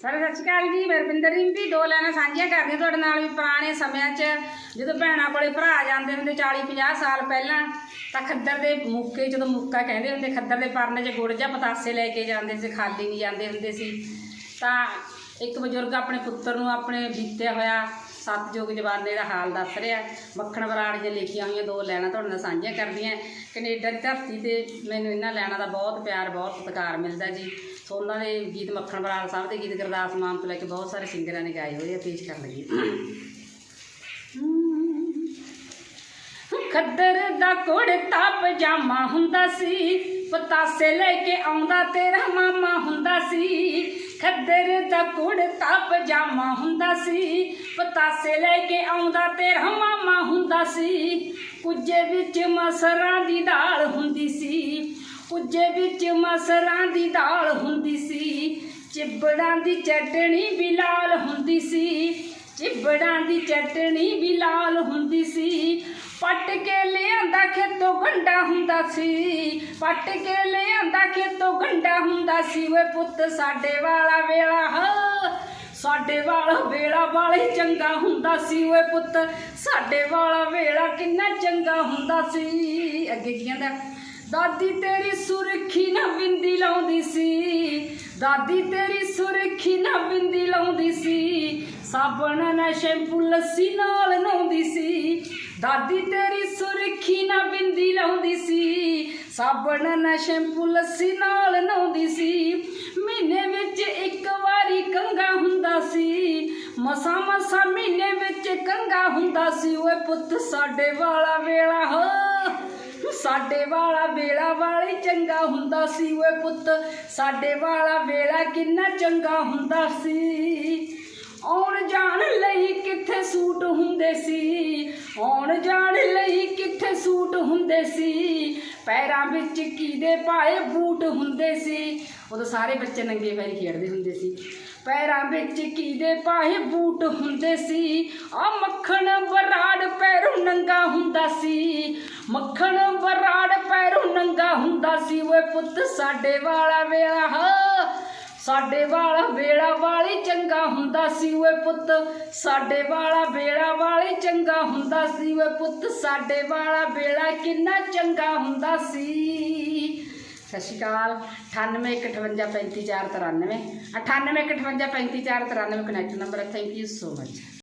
Sir, ਸਤਿ ਸ਼੍ਰੀ ਅਕਾਲ ਜੀ ਮੈਂ ਰਵਿੰਦਰ ਰਿੰਪੀ ਦੋ ਲੈਣਾ ਸਾਂਝੀਆਂ ਕਰਦੀਆਂ ਤੁਹਾਡੇ ਨਾਲ ਵੀ ਪੁਰਾਣੇ ਸਮਿਆਂ 'ਚ। ਜਦੋਂ ਭੈਣਾਂ ਕੋਲੇ ਭਰਾ ਜਾਂਦੇ ਹੁੰਦੇ 40 50 ਸਾਲ ਪਹਿਲਾਂ, ਤਾਂ ਖੱਦਰ ਦੇ ਮੁੱਕੇ ਜਦੋਂ ਮੁੱਕਾ ਕਹਿੰਦੇ ਹੁੰਦੇ, ਖੱਦਰ ਦੇ ਪਰਨੇ 'ਚ ਗੁੜ ਜਾਂ ਪਤਾਸੇ ਲੈ ਕੇ ਜਾਂਦੇ ਸੀ, ਖਾਲੀ ਨਹੀਂ ਜਾਂਦੇ ਹੁੰਦੇ ਸੀ। ਤਾਂ ਇੱਕ ਬਜ਼ੁਰਗ ਆਪਣੇ ਪੁੱਤਰ ਨੂੰ ਆਪਣੇ ਬੀਤਿਆ ਹੋਇਆ ਸਤਜੋਗ ਜਵਾਨੇ ਦਾ ਹਾਲ ਦੱਸ ਰਿਹਾ ਮੱਖਣ ਬਰਾੜ ਜੇ ਲਿਖੀਆਂ ਹੋਈਆਂ ਦੋ ਲੈਣਾ ਤੁਹਾਡੇ ਨਾਲ ਸਾਂਝੀਆਂ ਕਰਦੀਆਂ ਕੈਨੇਡਾ ਦੀ ਧਰਤੀ ਤੇ ਮੈਨੂੰ ਇਹਨਾਂ ਲੈਣਾ ਦਾ ਬਹੁਤ ਪਿਆਰ, ਬਹੁਤ ਸਤਿਕਾਰ ਮਿਲਦਾ ਜੀ। ਸੋ ਉਹਨਾਂ ਦੇ ਗੀਤ ਮੱਖਣ ਬਰਾੜ ਸਾਹਿਬ ਦੇ ਗੀਤ ਗੁਰਦਾਸ ਮਾਨ ਤੋਂ ਲੈ ਕੇ ਬਹੁਤ ਸਾਰੇ ਸਿੰਗਰਾਂ ਨੇ ਗਾਏ ਹੋਏ ਆ, ਪੇਸ਼ ਕਰਨ ਲੱਗੀ ਖੱਦਰ ਦਾ ਕੁੜਤਾ ਪਜਾਮਾ ਹੁੰਦਾ ਸੀ। ਪਤਾਸੇ ਲੈ ਕੇ ਆਉਂਦਾ, ਤੇਰਾ ਮਾਮਾ ਹੁੰਦਾ ਸੀ। ਖੱਦਰ ਦਾ ਕੁੜਤਾ ਪਜਾਮਾ ਹੁੰਦਾ ਸੀ। ਪਤਾਸੇ ਲੈ ਕੇ ਆਉਂਦਾ, ਤੇਰਾ ਮਾਮਾ ਹੁੰਦਾ ਸੀ। ਕੁੱਜੇ ਵਿੱਚ ਮਸਰਾਂ ਦੀ ਦਾਲ ਹੁੰਦੀ ਸੀ। ਕੁੱਜੇ ਵਿੱਚ ਮਸਰਾਂ ਦੀ ਦਾਲ ਹੁੰਦੀ ਸੀ। ਚਿਬੜਾਂ ਦੀ ਚਟਣੀ ਵੀ ਲਾਲ ਹੁੰਦੀ ਸੀ। ਚਿਬੜਾਂ ਦੀ ਚਟਣੀ ਵੀ ਲਾਲ ਹੁੰਦੀ ਸੀ। ਪੱਟ ਕੇ ਲਿਆਂਦਾ ਖੇਤੋਂ ਗੰਡਾ ਹੁੰਦਾ ਸੀ। ਪੱਟ ਕੇ ਲਿਆਂਦਾ ਖੇਤੋਂ ਗੰਡਾ ਹੁੰਦਾ ਸੀ। ਵੇ ਪੁੱਤ, ਸਾਡੇ ਵਾਲਾ ਵੇਲਾ, ਹ। ਸਾਡੇ ਵਾਲਾ ਵੇਲਾ ਵਾਲੇ ਚੰਗਾ ਹੁੰਦਾ ਸੀ। ਓਏ ਪੁੱਤ, ਸਾਡੇ ਵਾਲਾ ਵੇਲਾ ਕਿੰਨਾ ਚੰਗਾ ਹੁੰਦਾ ਸੀ। ਅੱਗੇ ਕੀ ਕਹਿੰਦਾ? ਦਾਦੀ ਤੇਰੀ ਸੁਰਖੀ ਨਾ ਬਿੰਦੀ ਲਾਉਂਦੀ ਸੀ। ਦਾਦੀ ਤੇਰੀ ਸੁਰਖੀ ਨਾ ਬਿੰਦੀ ਲਾਉਂਦੀ ਸੀ। ਸਾਬਣ ਨਾ ਸ਼ੈਂਪੂ ਲੱਸੀ ਨਾਲ ਨਹਾਉਂਦੀ ਦਾਦੀ ਤੇਰੀ ਸੁਰਖੀ ਨਾ ਬਿੰਦੀ ਲਾਉਂਦੀ ਸੀ। ਸਾਬਣ ਨਾ ਸ਼ੈਂਪੂ ਲੱਸੀ ਨਾਲ ਨਹਾਉਂਦੀ ਸੀ। ਮਹੀਨੇ ਵਿੱਚ ਇੱਕ ਵਾਰੀ ਕੰਗਾ ਹੁੰਦਾ ਸੀ। ਮਸਾ ਮਸਾ ਮਹੀਨੇ ਵਿੱਚ ਕੰਗਾ ਹੁੰਦਾ ਸੀ। ਓਏ ਪੁੱਤ, ਸਾਡੇ ਵਾਲਾ ਵੇਲਾ, ਹੋ। ਸਾਡੇ ਵਾਲਾ ਵੇਲਾ ਵਾਲੀ ਚੰਗਾ ਹੁੰਦਾ ਸੀ। ਓਏ ਪੁੱਤ, ਸਾਡੇ ਵਾਲਾ ਵੇਲਾ ਕਿੰਨਾ ਚੰਗਾ ਹੁੰਦਾ ਸੀ। ਆਉਣ ਜਾਣ ਲਈ ਕਿੱਥੇ ਸੂਟ ਹੁੰਦੇ ਸੀ? ਪੈਰਾਂ ਵਿੱਚ ਕੀਦੇ ਪਾਏ ਬੂਟ ਹੁੰਦੇ ਸੀ? ਉਦੋਂ ਸਾਰੇ ਬੱਚੇ ਨੰਗੇ ਪੈਰੀ ਖੇਡਦੇ ਹੁੰਦੇ ਸੀ। ਪੈਰਾਂ ਵਿੱਚ ਕੀਦੇ ਪਾਏ ਬੂਟ ਹੁੰਦੇ ਸੀ? ਆ ਮੱਖਣ ਬਰਾੜ ਪੈਰੋਂ ਨੰਗਾ ਹੁੰਦਾ ਸੀ। ਮੱਖਣ ਬਰਾੜ ਪੈਰੋਂ ਨੰਗਾ ਹੁੰਦਾ ਸੀ। ਓਏ ਪੁੱਤ ਸਾਡੇ ਵਾਲਾ ਵੇਲਾ ਸਾਡੇ ਵਾਲਾ ਵੇਲਾ ਵਾਲੀ ਚੰਗਾ ਹੁੰਦਾ ਸੀ ਓਏ ਪੁੱਤ। ਸਾਡੇ ਵਾਲਾ ਵੇਲਾ ਵਾਲੀ ਚੰਗਾ ਹੁੰਦਾ ਸੀ ਓਏ ਪੁੱਤ। ਸਾਡੇ ਵਾਲਾ ਵੇਲਾ ਕਿੰਨਾ ਚੰਗਾ ਹੁੰਦਾ ਸੀ। ਸਤਿ ਸ਼੍ਰੀ ਅਕਾਲ। 9815535493 9815535493 ਕਨੈਕਟ ਨੰਬਰ ਹੈ। Thank you so much